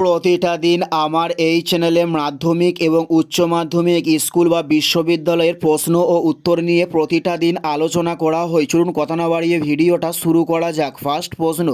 প্রতিটা দিন আমার এই চ্যানেলে মাধ্যমিক এবং উচ্চ মাধ্যমিক স্কুল বা বিশ্ববিদ্যালয়ের প্রশ্ন ও উত্তর নিয়ে প্রতিটা দিন আলোচনা করা হয়। চলুন কথা না বাড়িয়ে ভিডিওটা শুরু করা যাক। ফার্স্ট প্রশ্ন,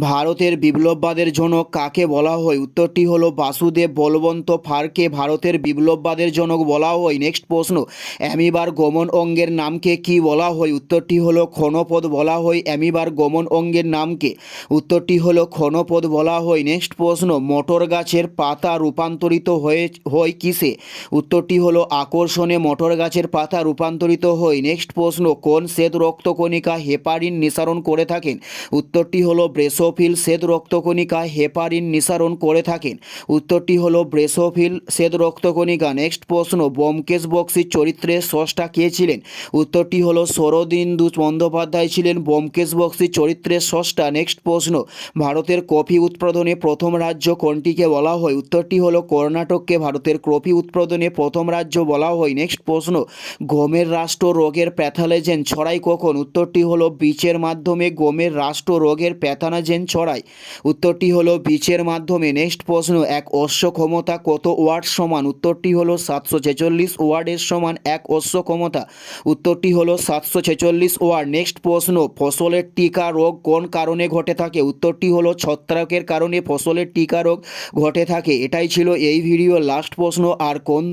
ভারতের বিপ্লববাদের জনক কাকে বলা হয়? উত্তরটি হলো বাসুদেব বলবন্ত ফারকে ভারতের বিপ্লববাদের জনক বলা হয়। নেক্সট প্রশ্ন, অ্যামিবার গমন অঙ্গের নামকে কি বলা হয়? উত্তরটি হলো ক্ষণপদ বলা হয়। অ্যামিবার গমন অঙ্গের নামকে। উত্তরটি হলো ক্ষণপদ বলা হয়। নেক্সট প্রশ্ন মটর গাছের পাতা রূপান্তরিত হয়ে, হয় কিসে? উত্তরটি হলো আকর্ষণে মটর গাছের পাতা রূপান্তরিত হয়। নেক্সট প্রশ্ন, কোন শ্বেত রক্তকণিকা হেপারিন নিঃসারণ করে থাকেন? উত্তরটি হলো ব্রেসোফিল শ্বেত রক্তকণিকা হেপারিন নিঃসারণ করে থাকেন। উত্তরটি হলো ব্রেসোফিল শ্বেত রক্তকণিকা। নেক্সট প্রশ্ন, ব্যোমকেশ বক্সির চরিত্রে স্রষ্টা কে ছিলেন? উত্তরটি হলো শরদিন্দু বন্দ্যোপাধ্যায় ছিলেন ব্যোমকেশ বক্সির চরিত্রের স্রষ্টা। নেক্সট প্রশ্ন, ভারতের কফি উৎপাদনে প্রথম রাজ্য কোনটিকে বলা হয়, উত্তরটি হলো, কর্ণাটককে ভারতের কফি উৎপাদনে প্রথম রাজ্য বলা হয়। নেক্সট প্রশ্ন, গমের রাষ্ট্র রোগের প্যাথালোজেন ছড়ায় কখন? উত্তরটি হলো বীচের মাধ্যমে গমের রাষ্ট্র রোগের প্যাথানাজেন ছড়ায়। উত্তরটি হলো বীচের মাধ্যমে। নেক্সট প্রশ্ন, এক অশ্ব ক্ষমতা কত ওয়াট সমান? উত্তরটি হলো, সাতশো ছেচল্লিশ ওয়ার্ডের সমান এক অশ্ব ক্ষমতা। উত্তরটি হলো, সাতশো ছেচল্লিশ ওয়ার্ড নেক্সট প্রশ্ন, ফসলের টিকা রোগ কোন কারণে ঘটে থাকে? উত্তরটি হলো, ছত্রাকের কারণে ফসলের টিকা রোগ ঘটে থাকে। এটাই ছিল এই ভিডিও লাস্ট প্রশ্ন। আর কোন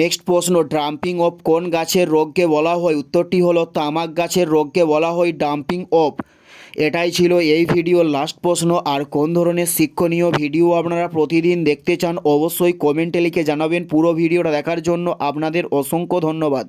নেক্সট প্রশ্ন? ড্রাম্পিং অফ কোন গাছের রোগকে বলা হয়? উত্তরটি হলো তামাক গাছের রোগকে বলা হয় ডাম্পিং অফ এটাই ছিল এই ভিডিওর লাস্ট প্রশ্ন। আর কোন ধরনের শিক্ষণীয় ভিডিও আপনারা প্রতিদিন দেখতে চান? অবশ্যই কমেন্টে লিখে জানাবেন। পুরো ভিডিওটা দেখার জন্য আপনাদের অসংখ্য ধন্যবাদ।